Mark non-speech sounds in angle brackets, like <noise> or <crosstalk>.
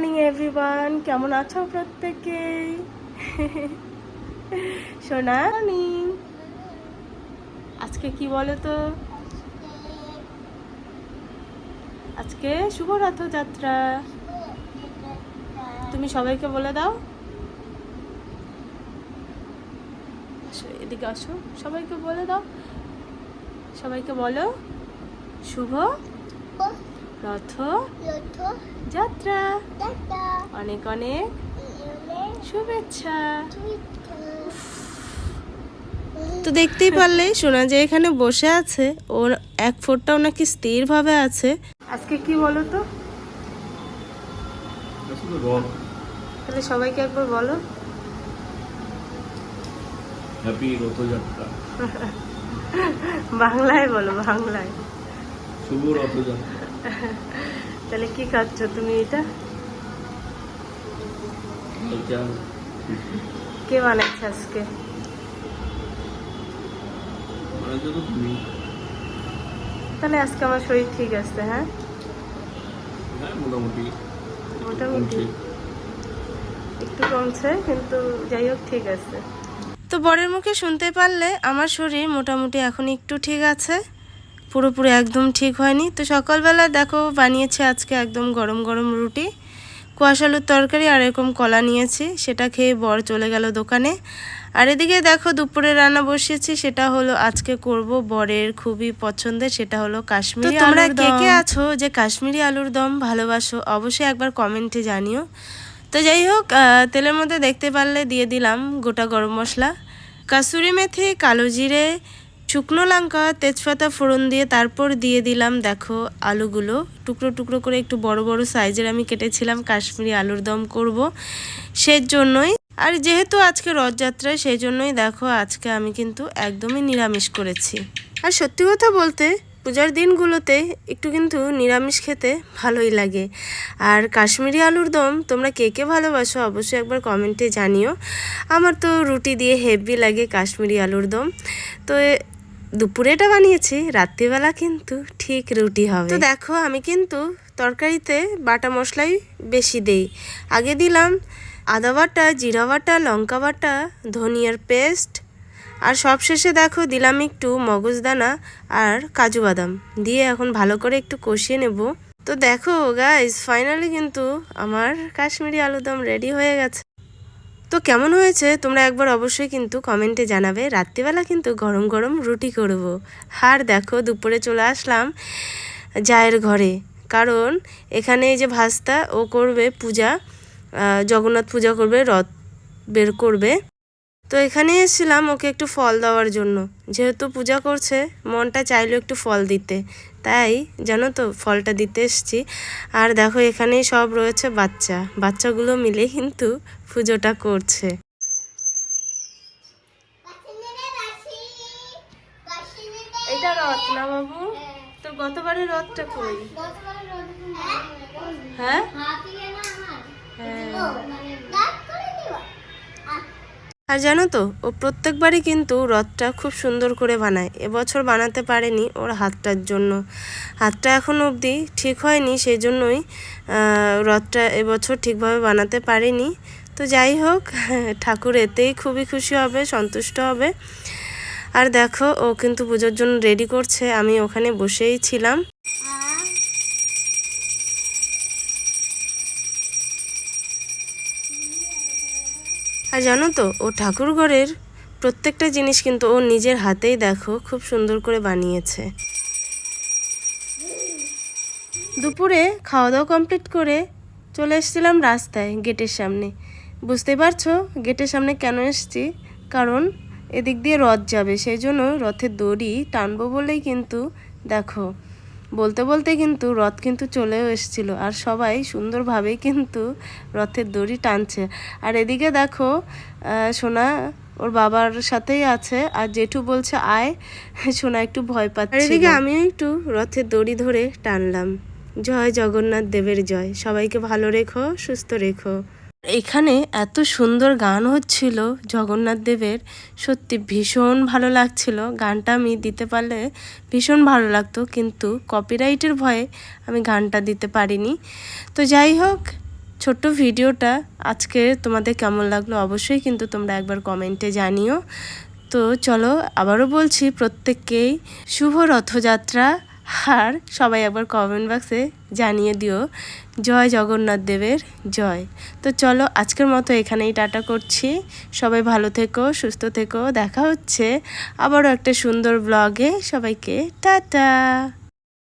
Morning everyone কেমন আছো প্রত্যেকেই সোনা? মর্নিং আজকে কি বলো তো আজকে শুভ রথযাত্রা তুমি সবাইকে বলে দাও। এদিকে আসো। সবাইকে বলে দাও। সবাইকে বলো। শুভ রথ যাত্রা। অনেক অনেক শুভেচ্ছা। তো দেখতেই পারলে শোনা যে এখানে বসে আছে ওর এক ফোটটাও নাকি স্থিরভাবে আছে। আজকে কি বলো তো? তাহলে সবাইকে একবার বলো। হ্যাপি রথযাত্রা। বাংলায় বলো বাংলায়। শুভ রথযাত্রা। <laughs> তাহলে কি খাচ্ছ তুমি এটা? কে বানাচ্ছে আজকে? তাহলে আজকে আমার শরীর ঠিক আছে হ্যাঁ? হ্যাঁ মোটামুটি। মোটামুটি। একটু কমছে কিন্তু যাই হোক ঠিক আছে। তো বরের মুখে শুনতে পারলে আমার শরীর মোটামুটি এখন একটু ঠিক আছে। পুরোপুরি একদম ঠিক হয়নি। তো সকালবেলা দেখো বানিয়েছি আজকে একদম গরম গরম রুটি। কুয়াশ আলুর তরকারি আর এরকম কলা নিয়েছি সেটা খেয়ে বর চলে গেল দোকানে। আর এদিকে দেখো দুপুরে রান্না বসিয়েছি সেটা হলো আজকে করব বরের খুবই পছন্দের সেটা হলো কাশ্মীরি তোমরা কে কে আছো যে কাশ্মীরি আলুর দম ভালোবাসো অবশ্যই একবার কমেন্টে জানিও। তো যাই হোক তেলের মধ্যে দেখতে পারলে দিয়ে দিলাম গোটা গরম মশলা। কাসুরি মেথি কালো জিরে শুকনো লঙ্কা, তেজপাতা ফোড়ন দিয়ে তারপর দিয়ে দিলাম, দেখো আলুগুলো। টুকরো টুকরো করে একটু বড় বড় সাইজের আমি কেটেছিলাম, কাশ্মীরি আলুর দম করব সেই জন্যই আর যেহেতু আজকে রথযাত্রা সেই জন্যই দেখো আজকে আমি কিন্তু একদমই নিরামিষ করেছি। আর সত্যি কথা বলতে, পূজার দিনগুলোতে একটু কিন্তু নিরামিষ খেতে ভালোই লাগে। আর কাশ্মীরি আলুর দম, তোমরা কে কে ভালোবাসো অবশ্যই একবার কমেন্টে জানিও। আমার তো রুটি দিয়ে হেভি লাগে কাশ্মীরি আলুর দম। তো দুপুরে এটা বানিয়েছি, রাত্রিবেলা কিন্তু ঠিক রুটি হবে। তো দেখো, আমি কিন্তু তরকারিতে বাটা মশলাই বেশি দেই। আগে দিলাম আদা বাটা, জিরা বাটা, লঙ্কা বাটা, ধনিয়ার পেস্ট, আর সবশেষে দেখো দিলাম একটু মগজদানা আর কাজু বাদাম। দিয়ে এখন ভালো করে একটু কষিয়ে নেব। তো দেখো গাইস ফাইনালি কিন্তু আমার কাশ্মীরি আলুদম রেডি হয়ে গেছে। তো কেমন হয়েছে? তোমরা একবার অবশ্যই কিন্তু কমেন্টে জানাবে। রাত্রিবেলা কিন্তু গরম গরম রুটি করব। আর দেখো, দুপুরে চলে আসলাম জায়ের ঘরে। কারণ এখানে এই যে ভাস্তা, ও করবে পূজা জগন্নাথ পূজা করবে, রথ বের করবে। তো এখানে এসেছিলাম ওকে একটু ফল দেওয়ার জন্য। যেহেতু পূজা করছে, মনটা চাইলো একটু ফল দিতে। তাই জানো তো, ফলটা দিতে এসছি। আর দেখো, এখানেই সব রয়েছে বাচ্চা। বাচ্চাগুলো মিলে কিন্তু পুজোটা করছে। এটা রথ না বাবু? তোর গতবারের রথটা কই? হ্যাঁ? আর জানো তো ও প্রত্যেকবারই কিন্তু রথটা খুব সুন্দর করে বানায়। এবছর বানাতে পারেনি ওর হাতটার জন্য। হাতটা এখন অবধি ঠিক হয়নি সেই জন্যই রথটা এবছর ঠিকভাবে বানাতে পারেনি। তো যাই হোক, ঠাকুর এতেই খুবই খুশি হবে, সন্তুষ্ট হবে। আর দেখো, ও কিন্তু পুজোর জন্য রেডি করছে, আমি ওখানে বসেই ছিলাম। আর জানো তো, ও ঠাকুর ঘরের প্রত্যেকটা জিনিস কিন্তু ও নিজের হাতেই দেখো, খুব সুন্দর করে বানিয়েছে। দুপুরে খাওয়া দাওয়া কমপ্লিট করে চলে এসেছিলাম রাস্তায়, গেটের সামনে। বুঝতে পারছ? গেটের সামনে কেন এসছি? কারণ এদিক দিয়ে রথ যাবে সেই জন্য রথের দড়ি টানবো বলেই কিন্তু দেখো। বলতে বলতে কিন্তু রথ কিন্তু চলেও এসেছিল আর সবাই সুন্দরভাবেই কিন্তু রথের দড়ি টানছে। আর এদিকে দেখো সোনা ওর বাবার সাথেই আছে আর জেঠু বলছে আয়। <laughs> সোনা একটু ভয় পাচ্ছে আর এদিকে আমিও একটু রথের দড়ি ধরে টানলাম। জয় জগন্নাথ দেবের জয়। সবাইকে ভালো রেখো সুস্থ রেখো। এখানে এত সুন্দর গান হচ্ছিল জগন্নাথ দেবের। সত্যি ভীষণ ভালো লাগছিল। গানটা আমি দিতে পারলে ভীষণ ভালো লাগতো, কিন্তু কপিরাইটের ভয়ে আমি গানটা দিতে পারিনি। তো যাই হোক, ছোট্ট ভিডিওটা আজকে তোমাদের কেমন লাগল অবশ্যই কিন্তু তোমরা একবার কমেন্টে জানিও। তো চলো আবারও বলছি, প্রত্যেককেই শুভ রথযাত্রা। আর সবাই একবার কমেন্ট বক্সে জানিয়ে দিও। জয় জগন্নাথ দেবের, জয়। তো চলো আজকের মতো এখানেই টাটা করছি। সবাই ভালো থেকো, সুস্থ থেকো, দেখা হচ্ছে আবারও একটা সুন্দর ব্লগে সবাইকে টাটা!